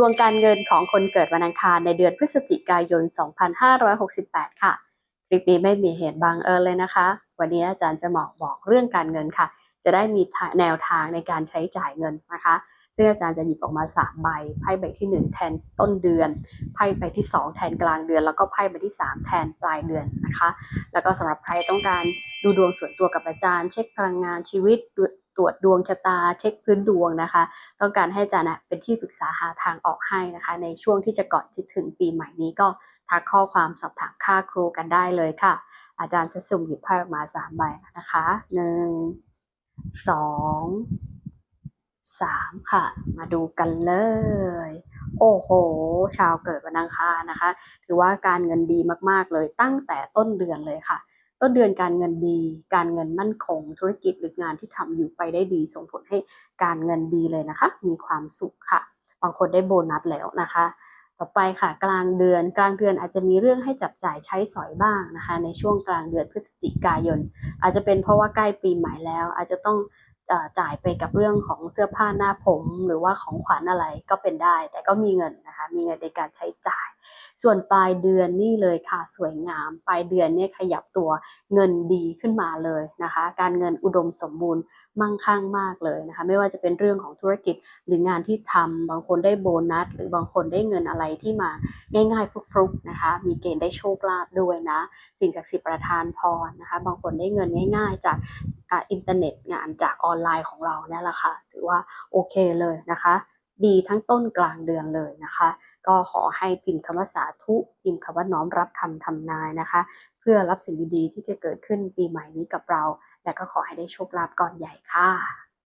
ดวงการเงินของคนเกิดวันอังคารในเดือนพฤศจิกายน 2568 ค่ะ คลิปนี้ไม่มีเหตุบังเอิญเลยนะคะ วันนี้อาจารย์จะบอกบอกเรื่องการเงินค่ะ จะได้มีแนวทางในการใช้จ่ายเงินนะคะ ซึ่งอาจารย์จะหยิบออกมา 3 ใบ ไพ่ใบที่ 1 แทนต้นเดือน ไพ่ใบที่ 2 แทนกลางเดือน แล้วก็ไพ่ใบที่ 3 แทนปลายเดือนนะคะ แล้วก็สำหรับใครต้องการดูดวงส่วนตัวกับอาจารย์ เช็คพลังงานชีวิต ตรวจดวงชะตาเช็คพื้นดวงนะคะ ต้องการให้อาจารย์เป็นที่ปรึกษาหาทางออกให้นะคะ ในช่วงที่จะก่อนที่ถึงปีใหม่นี้ก็ทักข้อความสอบถามค่าครูกันได้เลยค่ะ อาจารย์จะสุ่มหยิบไพ่ออกมาสามใบนะคะหนึ่งสองสามค่ะ มาดูกันเลย โอ้โห ชาวเกิดวันอังคารนะคะ ถือว่าการเงินดีมากๆเลยตั้งแต่ต้นเดือนเลยค่ะ ต้นเดือนการเงินดี การเงินมั่นคง ธุรกิจหรืองานที่ทำอยู่ไปได้ดี ส่งผลให้การเงินดีเลยนะคะ มีความสุขค่ะ บางคนได้โบนัสแล้วนะคะ ต่อไปค่ะกลางเดือนกลางเดือนอาจจะมีเรื่องให้จับจ่ายใช้สอยบ้างนะคะ ในช่วงกลางเดือนพฤศจิกายน อาจจะเป็นเพราะว่าใกล้ปีใหม่แล้ว อาจจะต้องจ่ายไปกับเรื่องของเสื้อผ้าหน้าผม หรือว่าของขวัญอะไรก็เป็นได้ แต่ก็มีเงินนะคะมีเงินในการใช้จ่าย ส่วนปลายเดือนนี่เลยค่ะสวยงาม ปลายเดือนเนี่ยขยับตัวเงินดีขึ้นมาเลยนะคะ การเงินอุดมสมบูรณ์มั่งคั่งมากเลยนะคะไม่ว่าจะเป็นเรื่องของธุรกิจหรืองานที่ทำบางคนได้โบนัส หรือบางคนได้เงินอะไรที่มาง่ายๆฟลุกๆนะคะ มีเกณฑ์ได้โชคลาภด้วยนะ สิ่งศักดิ์สิทธิ์ประทานพรนะคะ บางคนได้เงินง่าย ๆ จากอินเทอร์เน็ตงานจากออนไลน์ของเราเนี่ยแหละค่ะถือว่าโอเคเลยนะคะ ดีทั้งต้นกลางเดือนเลยนะคะ ก็ขอให้พิมพ์คำว่าสาธุพิมพ์คำว่าน้อมรับคำทำนายนะคะ เพื่อรับสิ่งดีๆที่จะเกิดขึ้นปีใหม่นี้กับเรา และก็ขอให้ได้โชคลาภก้อนใหญ่ค่ะ